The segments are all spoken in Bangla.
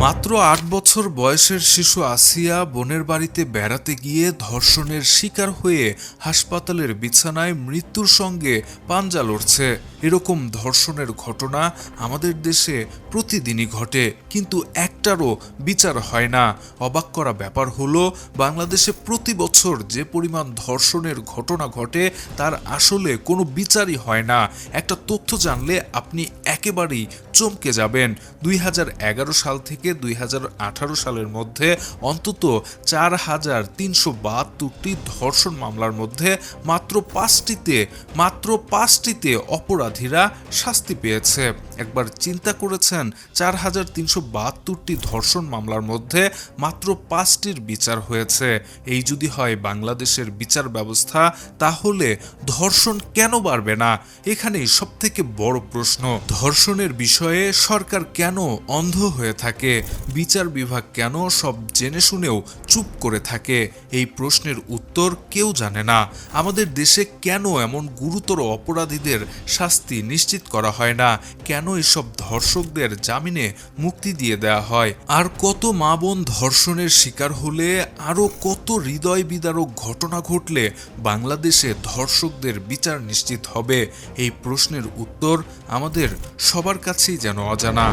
মাত্র আট বছর বয়সের শিশু আসিয়া বোনের বাড়িতে বেড়াতে গিয়ে ধর্ষণের শিকার হয়ে হাসপাতালের বিছানায় মৃত্যুর সঙ্গে পাঞ্জা লড়ছে। এরকম ধর্ষণের ঘটনা আমাদের দেশে প্রতিদিনই ঘটে, কিন্তু একটারও বিচার হয় না। অবাক করা ব্যাপার হলো, বাংলাদেশে প্রতি বছর যে পরিমাণ ধর্ষণের ঘটনা ঘটে, তার আসলে কোনো বিচারই হয় না। একটা তথ্য জানলে আপনি একেবারেই চমকে যাবেন। দুই হাজার এগারো সাল থেকে দুই হাজার আঠারো সালের মধ্যে অন্তত চার হাজার তিনশো বাহাত্তরটি ধর্ষণ মামলার মধ্যে মাত্র পাঁচটিতে মাত্র পাঁচটিতে অপরাধীরা শাস্তি পেয়েছে। একবার চিন্তা করেছেন, চার হাজার তিনশো বাহাত্তরটি ধর্ষণ মামলার মধ্যে মাত্র পাঁচটির বিচার হয়েছে। এই যদি হয় বাংলাদেশের বিচার ব্যবস্থা, তাহলে ধর্ষণ কেন বাড়বে না? এখানেই সব থেকে বড় প্রশ্ন। ধর্ষণের বিষয়ে সরকার কেন অন্ধ হয়ে থাকে? বিচার বিভাগ কেন সব জেনে শুনেও চুপ করে থাকে? এই প্রশ্নের উত্তর কেউ জানে না। আমাদের দেশে কেন এমন গুরুতর অপরাধীদের শাস্তি নিশ্চিত করা হয় না? কেন এসব ধর্ষকদের জামিনে মুক্তি দিয়ে দেওয়া হয়? আর কত মা বোন ধর্ষণের শিকার হলে আরও কত হৃদয় বিদারক ঘটনা ঘটলে বাংলাদেশে ধর্ষকদের বিচার নিশ্চিত হবে? এই প্রশ্নের উত্তর আমাদের সবার কাছেই যেন অজানা।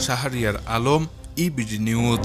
Shahriar Alam EBD news